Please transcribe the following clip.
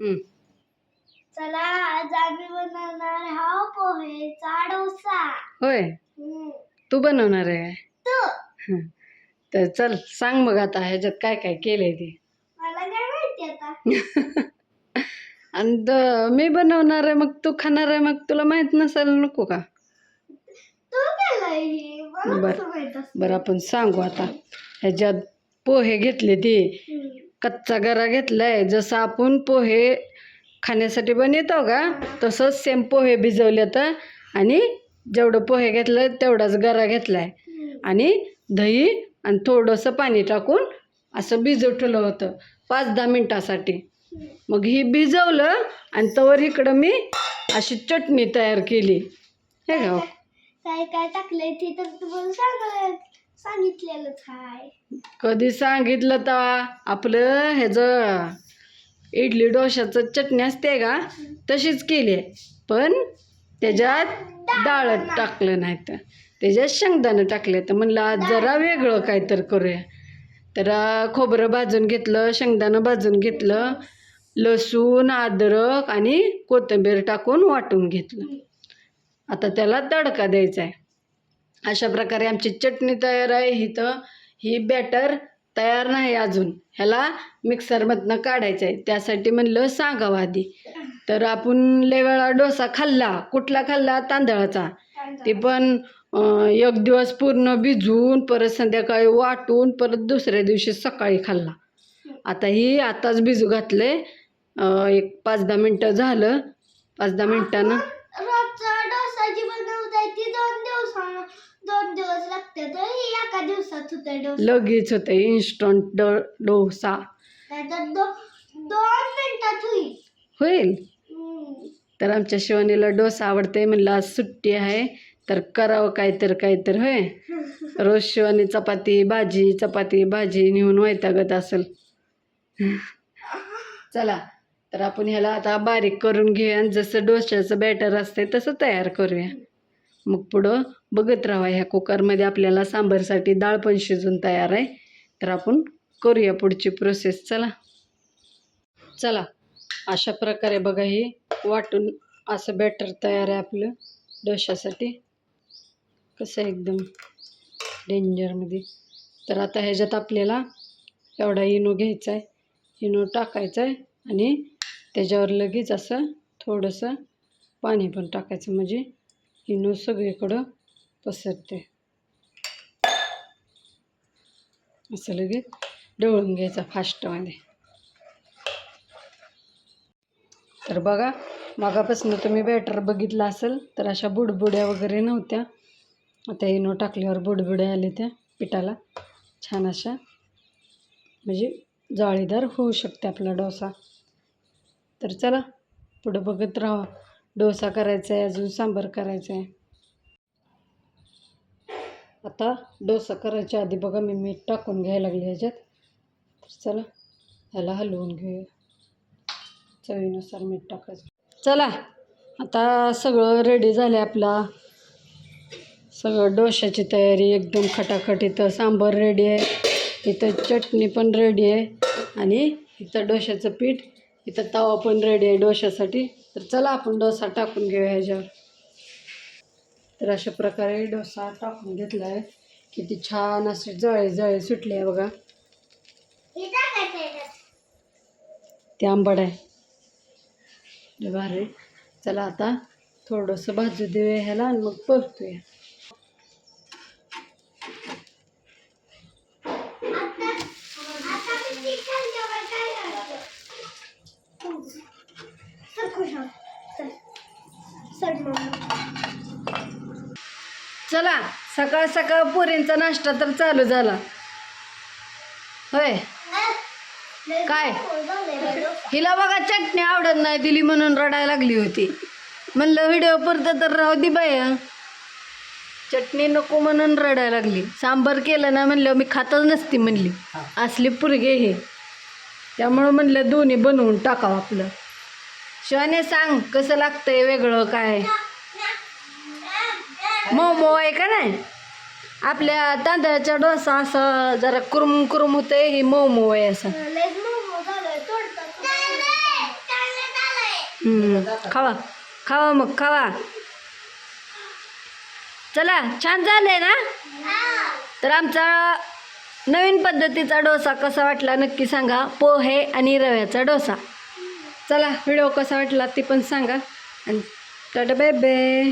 हम्म. चला आज आम्ही बनवणार हा पोहेचा डोसा होय हम्म. तू बनवणार आहे तू हं. तर चल सांग मग आता ह्याच्यात काय काय केलंय ते मला काय माहिती आता आणि द- मी बनवणार आहे मग तू खाणार आहे मग तुला माहीत नसायला नको का तू केलंय हे. मला बरं. कसं माहीत असतं? बरं आपण सांगू आता ह्याच्यात पोहे घेतले ते हम्म. कच्चा गरा घेतलाय. जसं आपण पोहे खाण्यासाठी बनवतो का तसंच सेम पोहे भिजवले तर आणि जेवढं पोहे घेतलं तेवढाच गरा घेतलाय. आहे आणि दही आणि थोडंसं पाणी टाकून असं भिजव ठेवलं होतं. पाच दहा मिनटासाठी. मग ही भिजवलं आणि तवर इकडं मी अशी चटणी तयार केली. हे का हो. काय काय टाकलंय ते तर तुम्हाला सांगत. सांगितलेलंच कधी सांगितलं तर आपलं ह्याचं इडली डोशाचं चटणी असते का? तशीच केली आहे. पण त्याच्यात डाळ टाकलं नाही तर त्याच्यात शेंगदाणं टाकले तर म्हणलं आज जरा वेगळं काय तर करूया. तर खोबरं भाजून घेतलं शेंगदाणं भाजून घेतलं लसूण अद्रक आणि कोथिंबीर टाकून वाटून घेतलं. आता त्याला तडका द्यायचा आहे. अशा प्रकारे आमची चटणी तयार आहे. ही तर ही बॅटर तयार नाही अजून. ह्याला मिक्सरमधनं काढायचं आहे. त्यासाठी म्हणलं सांगावं आधी. तर आपण लय वेळा डोसा खाल्ला. कुठला खाल्ला? तांदळाचा. ते पण एक दिवस पूर्ण भिजवून परत संध्याकाळी वाटून परत दुसऱ्या दिवशी सकाळी खाल्ला. आता ही आताच भिजू घातले एक पाच दहा मिनटं झालं. पाच दहा मिनटानं रोजचा डोसा जी बनवताय ती दोन दिवस दोन दिवस लागते तर ही एका दिवसात होते डोसा? लगेच होतं इन्स्टंट ड डोसा. नाहीतर दो दोन मिनिटात होईल. होईल? हम्म. तर आमच्या शिवानीला डोसा आवडते म्हणलं आज सुट्टी आहे तर करावं काहीतरी काहीतरी होय? रोज शिवानी चपाती भाजी चपाती भाजी नेऊन वैतागत असेल. चला तर आपण ह्याला आता बारीक करून घेऊया आणि जसं डोश्याचं बॅटर असते तसं तयार करूया. मग पुढं बघत राहा ह्या कुकरमध्ये आपल्याला सांबारसाठी डाळ पण शिजून तयार आहे. तर आपण करूया पुढची प्रोसेस चला. चला. अशा प्रकारे बघा ही वाटून असं बॅटर तयार आहे आपलं डोशासाठी कसं आहे एकदम डेंजरमध्ये तर आता ह्याच्यात आपल्याला एवढा इनो घ्यायचा आहे. इनो टाकायचा आहे आणि त्याच्यावर लगेच असं थोडंसं पाणी पण टाकायचं. म्हणजे इनो सगळीकडं पसरते. असं लगेच ढवळून घ्यायचं फास्टमध्ये. तर बघा मागापासून तुम्ही बॅटर बघितलं असेल तर अशा बुडबुड्या वगैरे नव्हत्या. आता इनो टाकल्यावर बुडबुड्या आल्या त्या पिठाला. छान अशा म्हणजे जाळीदार होऊ शकते आपला डोसा. तर चला पुढं बघत राहा डोसा करायचा आहे अजून सांबार करायचं आहे आता डोसा करायच्या आधी बघा मी मीठ टाकून घ्यायला लागले ह्याच्यात. तर चला ह्याला हलवून घेऊया. चवीनुसार मीठ टाकायचं. चला आता सगळं रेडी झालं आहे आपला. सगळं डोशाची तयारी एकदम खटाखट. इथं सांबार रेडी आहे. इथं चटणी पण रेडी आहे. आणि इथं डोशाचं पीठ इथं तवा पण रेडी आहे डोशासाठी तर चला आपण डोसा टाकून घेऊया ह्याच्यावर. तर अशा प्रकारे डोसा टाकून घेतला आहे किती छान असे जळे जळे सुटले आहे बघा. ते आंबड आहे. भारी. चला आता थोडंसं भाजू देऊया ह्याला आणि मग परतूया आता आता मी ती खाल्ल्यावर काय करायचं? सर खुश हो. सर सर मम्मा चला सकाळ सकाळ पुरींचा नाश्ता तर चालू झाला. होय? काय? हिला बघा चटणी आवडत नाही दिली म्हणून रडायला लागली होती. म्हणलं व्हिडिओ पुरतं तर राहू दे बाय चटणी नको म्हणून रडायला लागली. सांबार केलं ना म्हणलं मी खातच नसती म्हणली. असली पुरगे हे. त्यामुळं म्हणलं दोन्ही बनवून टाकावं आपलं. शिवाने सांग कसं लागतंय वेगळं काय? मोमो आहे का नाही? आपल्या तांदळाचा डोसा असं जरा कुरुम कुरुम होतंय ही मोमो आहे असं खावा. खावा मग खावा. चला छान झालंय ना? तर आमचा नवीन पद्धतीचा डोसा कसा वाटला नक्की सांगा. पोहे आणि रव्याचा डोसा. चला व्हिडिओ कसा वाटला ते पण सांगा. आणि टाटा बेबे